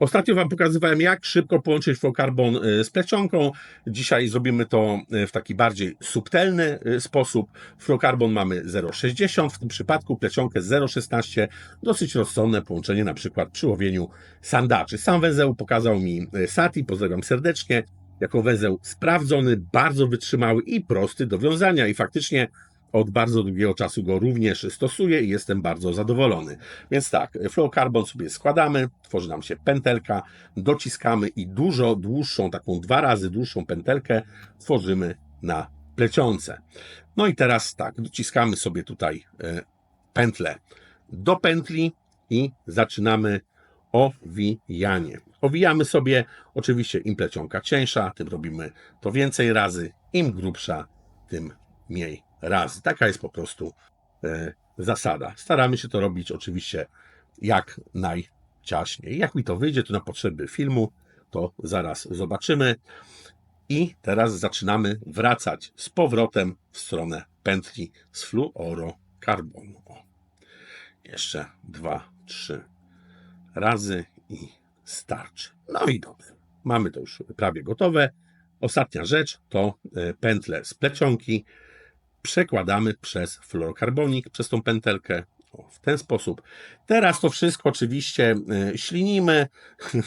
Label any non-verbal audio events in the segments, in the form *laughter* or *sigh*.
Ostatnio Wam pokazywałem, jak szybko połączyć fluorokarbon y, z plecionką. Dzisiaj zrobimy to y, w taki bardziej subtelny y, sposób. Fluorokarbon mamy 0,60, w tym przypadku plecionkę 0,16. Dosyć rozsądne połączenie, na przykład przy łowieniu sandaczy. Sam węzeł pokazał mi Sati, pozdrawiam serdecznie. Jako węzeł sprawdzony, bardzo wytrzymały i prosty do wiązania. I faktycznie od bardzo długiego czasu go również stosuję i jestem bardzo zadowolony. Więc tak, fluorokarbon sobie składamy, tworzy nam się pętelka, dociskamy i dużo dłuższą, taką dwa razy dłuższą pętelkę tworzymy na plecionce. No i teraz tak, dociskamy sobie tutaj e, pętlę do pętli i zaczynamy owijanie. Owijamy sobie, oczywiście im plecionka cieńsza, tym robimy to więcej razy, im grubsza, tym mniej razy. Taka jest po prostu e, zasada. Staramy się to robić oczywiście jak najciaśniej. Jak mi to wyjdzie, to na potrzeby filmu, to zaraz zobaczymy. I teraz zaczynamy wracać z powrotem w stronę pętli z fluorokarbonu. O. Jeszcze dwa, trzy razy i starczy. No i dobrze. Mamy to już prawie gotowe. Ostatnia rzecz to e, pętle z plecionki przekładamy przez fluorokarbonik, przez tą pętelkę. O, w ten sposób. Teraz to wszystko oczywiście e, ślinimy. *laughs*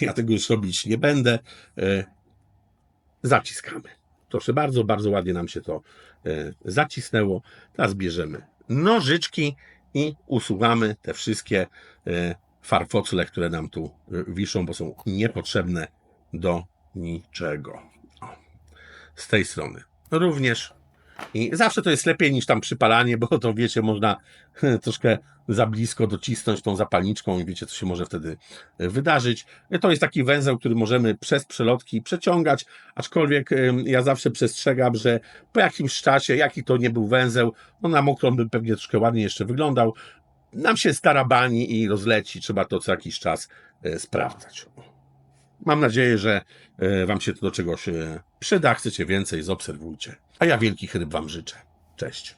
Ja tego już robić nie będę. E, Zaciskamy. Proszę bardzo, bardzo ładnie nam się to e, zacisnęło. Teraz bierzemy nożyczki i usuwamy te wszystkie farfocle, które nam tu wiszą, bo są niepotrzebne do niczego. O. Z tej strony również i zawsze to jest lepiej niż tam przypalanie, bo to wiecie, można *laughs* troszkę za blisko docisnąć tą zapalniczką i wiecie, co się może wtedy wydarzyć. To jest taki węzeł, który możemy przez przelotki przeciągać, aczkolwiek ja zawsze przestrzegam, że po jakimś czasie, jaki to nie był węzeł, on na mokrą by pewnie troszkę ładniej jeszcze wyglądał. Nam się starabani i rozleci, trzeba to co jakiś czas e, sprawdzać. Mam nadzieję, że e, Wam się to do czegoś e, przyda. Chcecie więcej, zaobserwujcie. A ja wielkich ryb Wam życzę. Cześć.